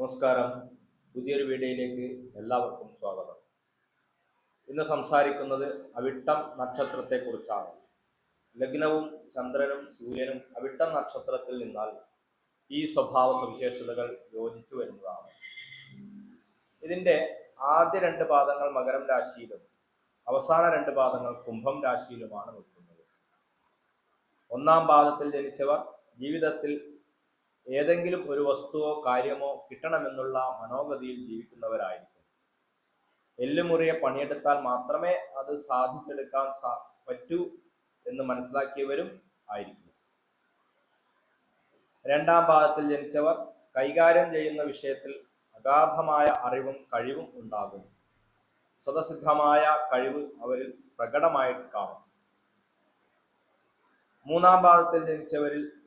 നമസ്കാരം. പുതിയൊരു വീഡിയോയിലേക്ക് എല്ലാവർക്കും സ്വാഗതം. ഇന്ന് സംസാരിക്കുന്നത് അവിട്ടം നക്ഷത്രത്തെക്കുറിച്ചാണ്. ലഗ്നവും ചന്ദ്രനും സൂര്യനും അവിട്ടം നക്ഷത്രത്തിൽ നിന്നാൽ ഈ സ്വഭാവ സവിശേഷതകൾ യോജിച്ചു വരുന്നതാണ്. ഇതിന്റെ ആദ്യ രണ്ട് പാദങ്ങൾ മകരം രാശിയിലും അവസാന രണ്ട് പാദങ്ങൾ കുംഭം രാശിയിലുമാണ് നിൽക്കുന്നത്. ഒന്നാം പാദത്തിൽ ജനിച്ചവർ ജീവിതത്തിൽ ഏതെങ്കിലും ഒരു വസ്തുവോ കാര്യമോ കിട്ടണമെന്നുള്ള മനോഗതിയിൽ ജീവിക്കുന്നവരായിരിക്കും. എല്ലുമുറിയെ പണിയെടുത്താൽ മാത്രമേ അത് സാധിച്ചെടുക്കാൻ സാ പറ്റൂ എന്ന് മനസ്സിലാക്കിയവരും ആയിരിക്കും. രണ്ടാം ഭാഗത്തിൽ ജനിച്ചവർ കൈകാര്യം ചെയ്യുന്ന വിഷയത്തിൽ അഗാധമായ അറിവും കഴിവും ഉണ്ടാകും. സ്വതസിദ്ധമായ കഴിവ് അവരിൽ പ്രകടമായിട്ട് കാണും. മൂന്നാം ഭാഗത്തിൽ ജനിച്ചവരിൽ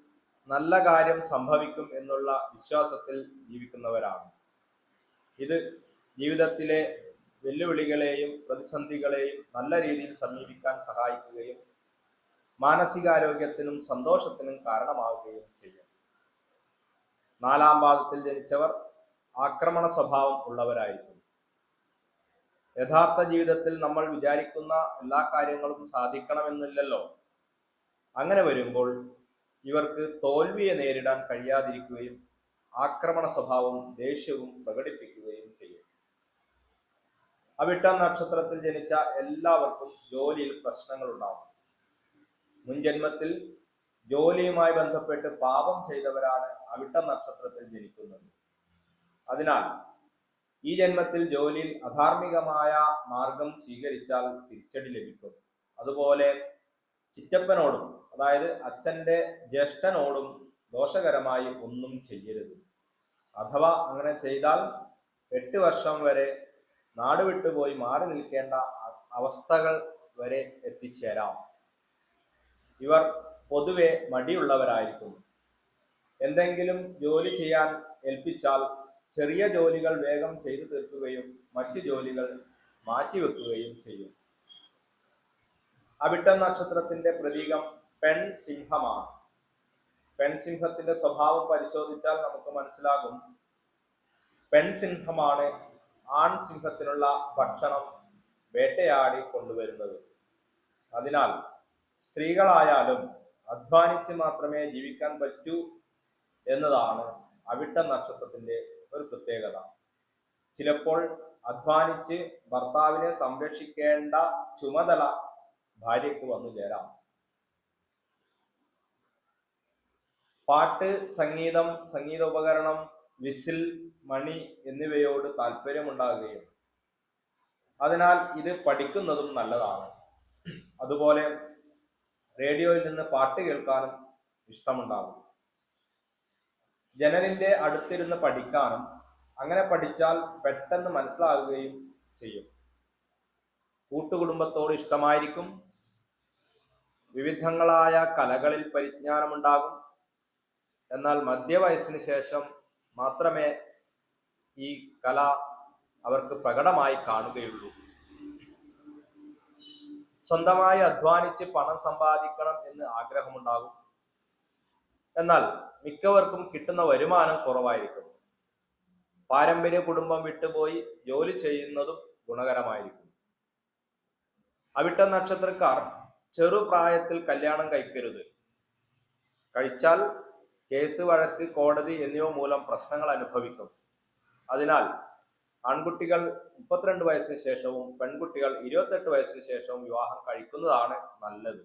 നല്ല കാര്യം സംഭവിക്കും എന്നുള്ള വിശ്വാസത്തിൽ ജീവിക്കുന്നവരാണ്. ഇത് ജീവിതത്തിലെ വെല്ലുവിളികളെയും പ്രതിസന്ധികളെയും നല്ല രീതിയിൽ സമീപിക്കാൻ സഹായിക്കുകയും മാനസികാരോഗ്യത്തിനും സന്തോഷത്തിനും കാരണമാവുകയും ചെയ്യും. നാലാം പാദത്തിൽ ജനിച്ചവർ ആക്രമണ സ്വഭാവം ഉള്ളവരായിരിക്കും. യഥാർത്ഥ ജീവിതത്തിൽ നമ്മൾ വിചാരിക്കുന്ന എല്ലാ കാര്യങ്ങളും സാധിക്കണമെന്നില്ലല്ലോ. അങ്ങനെ വരുമ്പോൾ ഇവർക്ക് തോൽവിയെ നേരിടാൻ കഴിയാതിരിക്കുകയും ആക്രമണ സ്വഭാവവും ദേഷ്യവും പ്രകടിപ്പിക്കുകയും ചെയ്യും. അവിട്ടം നക്ഷത്രത്തിൽ ജനിച്ച എല്ലാവർക്കും ജോലിയിൽ പ്രശ്നങ്ങൾ ഉണ്ടാകും. മുൻജന്മത്തിൽ ജോലിയുമായി ബന്ധപ്പെട്ട് പാപം ചെയ്തവരാണ് അവിട്ടം നക്ഷത്രത്തിൽ ജനിക്കുന്നത്. അതിനാൽ ഈ ജന്മത്തിൽ ജോലിയിൽ അധാർമികമായ മാർഗം സ്വീകരിച്ചാൽ തിരിച്ചടി ലഭിക്കും. അതുപോലെ ചിറ്റപ്പനോടും അതായത് അച്ഛന്റെ ജ്യേഷ്ഠനോടും ദോഷകരമായി ഒന്നും ചെയ്യരുത്. അഥവാ അങ്ങനെ ചെയ്താൽ എട്ട് വർഷം വരെ നാട് വിട്ടുപോയി മാറി നിൽക്കേണ്ട അവസ്ഥകൾ വരെ എത്തിച്ചേരാം. ഇവർ പൊതുവെ മടിയുള്ളവരായിരിക്കും എന്തെങ്കിലും ജോലി ചെയ്യാൻ ഏൽപ്പിച്ചാൽ ചെറിയ ജോലികൾ വേഗം ചെയ്തു തീർക്കുകയും മറ്റു ജോലികൾ മാറ്റിവെക്കുകയും ചെയ്യും. അവിട്ടം നക്ഷത്രത്തിന്റെ പ്രതീകം പെൺ സിംഹമാണ്. പെൺ സിംഹത്തിന്റെ സ്വഭാവം പരിശോധിച്ചാൽ നമുക്ക് മനസ്സിലാകും. പെൺ സിംഹമാണ് ആൺ സിംഹത്തിനുള്ള ഭക്ഷണം വേട്ടയാടി കൊണ്ടുവരുന്നത്. അതിനാൽ സ്ത്രീകളായാലും അധ്വാനിച്ച് മാത്രമേ ജീവിക്കാൻ പറ്റൂ എന്നതാണ് അവിട്ട നക്ഷത്രത്തിന്റെ ഒരു പ്രത്യേകത. ചിലപ്പോൾ അധ്വാനിച്ച് ഭർത്താവിനെ സംരക്ഷിക്കേണ്ട ചുമതല ഭാര്യയ്ക്ക് വന്നു ചേരാം. പാട്ട് സംഗീതം സംഗീത ഉപകരണം വിസിൽ മണി എന്നിവയോട് താല്പര്യമുണ്ടാകുകയും അതിനാൽ ഇത് പഠിക്കുന്നതും നല്ലതാണ്. അതുപോലെ റേഡിയോയിൽ നിന്ന് പാട്ട് കേൾക്കാനും ഇഷ്ടമുണ്ടാകും. ജനലിന്റെ അടുത്തിരുന്ന് പഠിക്കാനും അങ്ങനെ പഠിച്ചാൽ പെട്ടെന്ന് മനസ്സിലാകുകയും ചെയ്യും. കൂട്ടുകുടുംബത്തോട് ഇഷ്ടമായിരിക്കും. വിവിധങ്ങളായ കലകളിൽ പരിജ്ഞാനമുണ്ടാകും. എന്നാൽ മധ്യവയസ്സിന് ശേഷം മാത്രമേ ഈ കല അവർക്ക് പ്രകടമായി കാണുകയുള്ളൂ. സ്വന്തമായി അധ്വാനിച്ച് പണം സമ്പാദിക്കണം എന്ന് ആഗ്രഹമുണ്ടാകും. എന്നാൽ മിക്കവർക്കും കിട്ടുന്ന വരുമാനം കുറവായിരിക്കും. പാരമ്പര്യ കുടുംബം വിട്ടുപോയി ജോലി ചെയ്യുന്നതും ഗുണകരമായിരിക്കും. അവിട്ട നക്ഷത്രക്കാർ ചെറുപ്രായത്തിൽ കല്യാണം കഴിക്കരുത്. കഴിച്ചാൽ കേസ് വഴക്ക് കോടതി എന്നിവ മൂലം പ്രശ്നങ്ങൾ അനുഭവിക്കും. അതിനാൽ ആൺകുട്ടികൾ മുപ്പത്തിരണ്ട് വയസ്സിന് ശേഷവും പെൺകുട്ടികൾ ഇരുപത്തെട്ട് വയസ്സിന് ശേഷവും വിവാഹം കഴിക്കുന്നതാണ് നല്ലത്.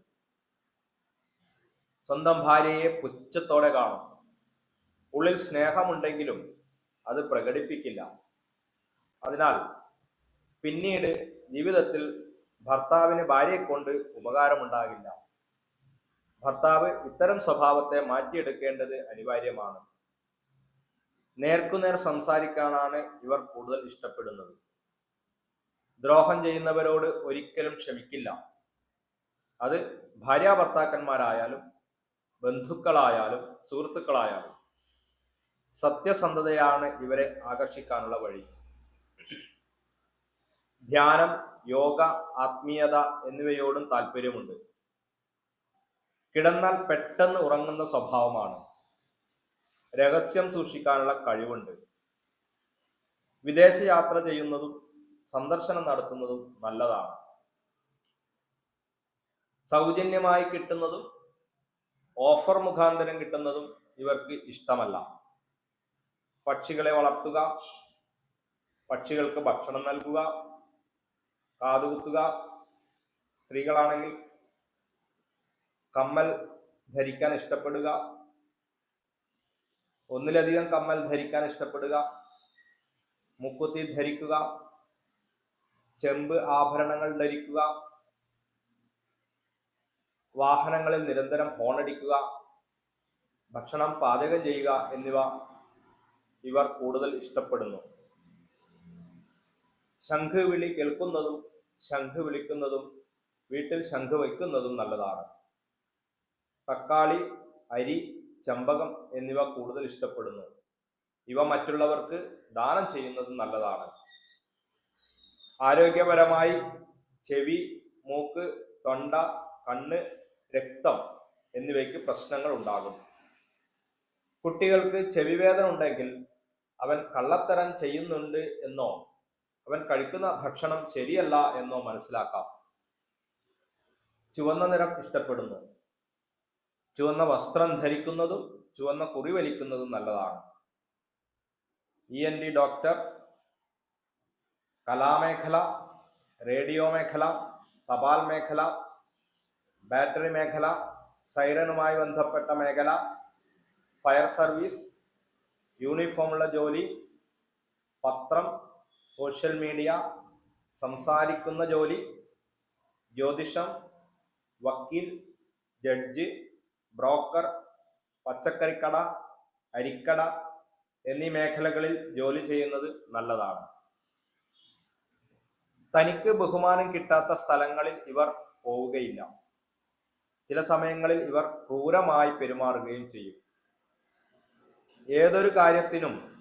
സ്വന്തം ഭാര്യയെ പുച്ഛത്തോടെ കാണും. ഉള്ളിൽ സ്നേഹമുണ്ടെങ്കിലും അത് പ്രകടിപ്പിക്കില്ല. അതിനാൽ പിന്നീട് ജീവിതത്തിൽ ഭർത്താവിന് ഭാര്യയെ കൊണ്ട് ഉപകാരമുണ്ടാകില്ല. ഭർത്താവ് ഇത്തരം സ്വഭാവത്തെ മാറ്റിയെടുക്കേണ്ടത് അനിവാര്യമാണ്. നേർക്കുനേർ സംസാരിക്കാനാണ് ഇവർ കൂടുതൽ ഇഷ്ടപ്പെടുന്നത്. ദ്രോഹം ചെയ്യുന്നവരോട് ഒരിക്കലും ക്ഷമിക്കില്ല. അത് ഭാര്യ ഭർത്താക്കന്മാരായാലും ബന്ധുക്കളായാലും സുഹൃത്തുക്കളായാലും സത്യസന്ധതയാണ് ഇവരെ ആകർഷിക്കാനുള്ള വഴി. ധ്യാനം യോഗ ആത്മീയത എന്നിവയോടും താല്പര്യമുണ്ട്. കിടന്നാൽ പെട്ടെന്ന് ഉറങ്ങുന്ന സ്വഭാവമാണ്. രഹസ്യം സൂക്ഷിക്കാനുള്ള കഴിവുണ്ട്. വിദേശ യാത്ര ചെയ്യുന്നതും സന്ദർശനം നടത്തുന്നതും നല്ലതാണ്. സൗജന്യമായി കിട്ടുന്നതും ഓഫർ മുഖാന്തരം കിട്ടുന്നതും ഇവർക്ക് ഇഷ്ടമല്ല. പക്ഷികളെ വളർത്തുക പക്ഷികൾക്ക് ഭക്ഷണം നൽകുക കാതുകുത്തുക. സ്ത്രീകളാണെങ്കിൽ കമ്മൽ ധരിക്കാൻ ഇഷ്ടപ്പെടുക. ഒന്നിലധികം കമ്മൽ ധരിക്കാൻ ഇഷ്ടപ്പെടുക. മുക്കുത്തി ധരിക്കുക. ചെമ്പ് ആഭരണങ്ങൾ ധരിക്കുക. വാഹനങ്ങളിൽ നിരന്തരം ഹോണടിക്കുക. ഭക്ഷണം പാചകം ചെയ്യുക എന്നിവ ഇവർ കൂടുതൽ ഇഷ്ടപ്പെടുന്നു. ശംഖ് വിളി കേൾക്കുന്നതും ശംഖ് വിളിക്കുന്നതും വീട്ടിൽ ശംഖ് വയ്ക്കുന്നതും നല്ലതാണ്. തക്കാളി അരി ചമ്പകം എന്നിവ കൂടുതൽ ഇഷ്ടപ്പെടുന്നു. ഇവ മറ്റുള്ളവർക്ക് ദാനം ചെയ്യുന്നതും നല്ലതാണ്. ആരോഗ്യപരമായി ചെവി മൂക്ക് തൊണ്ട കണ്ണ് രക്തം എന്നിവയ്ക്ക് പ്രശ്നങ്ങൾ ഉണ്ടാകും. കുട്ടികൾക്ക് ചെവിവേദന ഉണ്ടെങ്കിൽ അവൻ കള്ളത്തരം ചെയ്യുന്നുണ്ട് എന്നോ അവൻ കഴിക്കുന്ന ഭക്ഷണം ശരിയല്ല എന്നോ മനസ്സിലാക്കാം. ചുവന്ന നിറം ഇഷ്ടപ്പെടുന്നു. ചുവന്ന വസ്ത്രം ധരിക്കുന്നതും ചുവന്ന കുറി വലിക്കുന്നതും നല്ലതാണ്. ഇ എൻ ഡി ഡോക്ടർ കലാമേഖല റേഡിയോ മേഖല തപാൽ മേഖല ബാറ്ററി മേഖല സൈറനുമായി ബന്ധപ്പെട്ട മേഖല ഫയർ സർവീസ് യൂണിഫോമുള്ള ജോലി പത്രം സോഷ്യൽ മീഡിയ സംസാരിക്കുന്ന ജോലി ജ്യോതിഷം വക്കീൽ ജഡ്ജ് ബ്രോക്കർ പച്ചക്കറിക്കട അരിക്കട എന്നീ മേഖലകളിൽ ജോലി ചെയ്യുന്നത് നല്ലതാണ്. തനിക്ക് ബഹുമാനം കിട്ടാത്ത സ്ഥലങ്ങളിൽ ഇവർ പോവുകയില്ല. ചില സമയങ്ങളിൽ ഇവർ ക്രൂരമായി പെരുമാറുകയും ചെയ്യും. ഏതൊരു കാര്യത്തിനും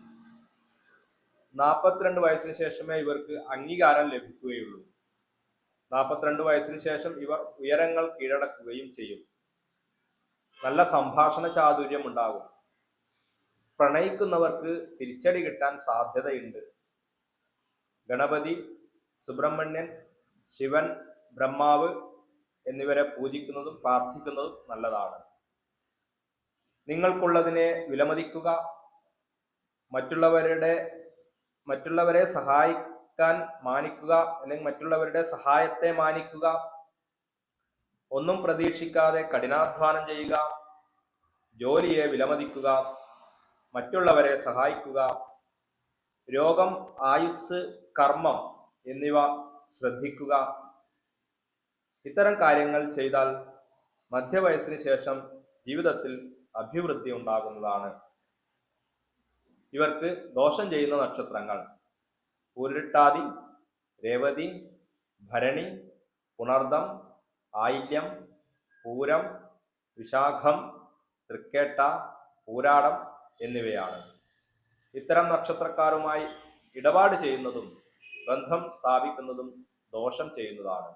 നാൽപ്പത്തിരണ്ട് വയസ്സിന് ശേഷമേ ഇവർക്ക് അംഗീകാരം ലഭിക്കുകയുള്ളൂ. നാൽപ്പത്തിരണ്ട് വയസ്സിന് ശേഷം ഇവർ ഉയരങ്ങൾ കീഴടക്കുകയും ചെയ്യും. നല്ല സംഭാഷണ ചാതുര്യം ഉണ്ടാകും. പ്രണയിക്കുന്നവർക്ക് തിരിച്ചടി കിട്ടാൻ സാധ്യതയുണ്ട്. ഗണപതി സുബ്രഹ്മണ്യൻ ശിവൻ ബ്രഹ്മാവ് എന്നിവരെ പൂജിക്കുന്നതും പ്രാർത്ഥിക്കുന്നതും നല്ലതാണ്. നിങ്ങൾക്കുള്ളതിനെ വിലമതിക്കുക. മറ്റുള്ളവരുടെ മറ്റുള്ളവരെ സഹായിക്കാൻ മാനിക്കുക അല്ലെങ്കിൽ മറ്റുള്ളവരുടെ സഹായത്തെ മാനിക്കുക. ഒന്നും പ്രതീക്ഷിക്കാതെ കഠിനാധ്വാനം ചെയ്യുക ജോലിയെ വിലമതിക്കുക മറ്റുള്ളവരെ സഹായിക്കുക. രോഗം ആയുസ് കർമ്മം എന്നിവ ശ്രദ്ധിക്കുക. ഇത്തരം കാര്യങ്ങൾ ചെയ്താൽ മധ്യവയസ്സിന് ശേഷം ജീവിതത്തിൽ അഭിവൃദ്ധി ഉണ്ടാകുന്നതാണ്. ഇവർക്ക് ദോഷം ചെയ്യുന്ന നക്ഷത്രങ്ങൾ. പൂരിട്ടാതി രേവതി ഭരണി പുണർദം ആയില്യം പൂരം വിശാഖം തൃക്കേട്ട പൂരാടം എന്നിവയാണ്. ഇത്തരം നക്ഷത്രക്കാരുമായി ഇടപാട് ചെയ്യുന്നതും ബന്ധം സ്ഥാപിക്കുന്നതും ദോഷം ചെയ്യുന്നതാണ്.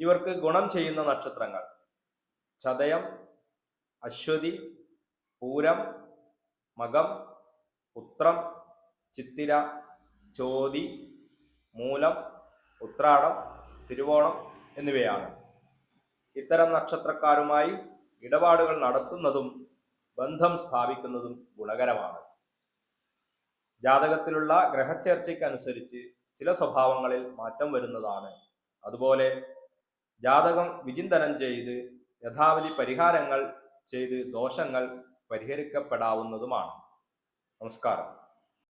ഇവർക്ക് ഗുണം ചെയ്യുന്ന നക്ഷത്രങ്ങൾ. ചതയം അശ്വതി പൂരം മകം ഉത്രം ചിത്തിര ചോതി മൂലം ഉത്രാടം തിരുവോണം എന്നിവയാണ്. ഇത്തരം നക്ഷത്രക്കാരുമായി ഇടപാടുകൾ നടത്തുന്നതും ബന്ധം സ്ഥാപിക്കുന്നതും ഗുണകരമാണ്. ജാതകത്തിലുള്ള ഗ്രഹച്ചേർച്ചയ്ക്കനുസരിച്ച് ചില സ്വഭാവങ്ങളിൽ മാറ്റം വരുന്നതാണ്. അതുപോലെ ജാതകം വിചിന്തനം ചെയ്ത് യഥാവിധി പരിഹാരങ്ങൾ ചെയ്ത് ദോഷങ്ങൾ പരിഹരിക്കപ്പെടാവുന്നതുമാണ്. നമസ്കാരം.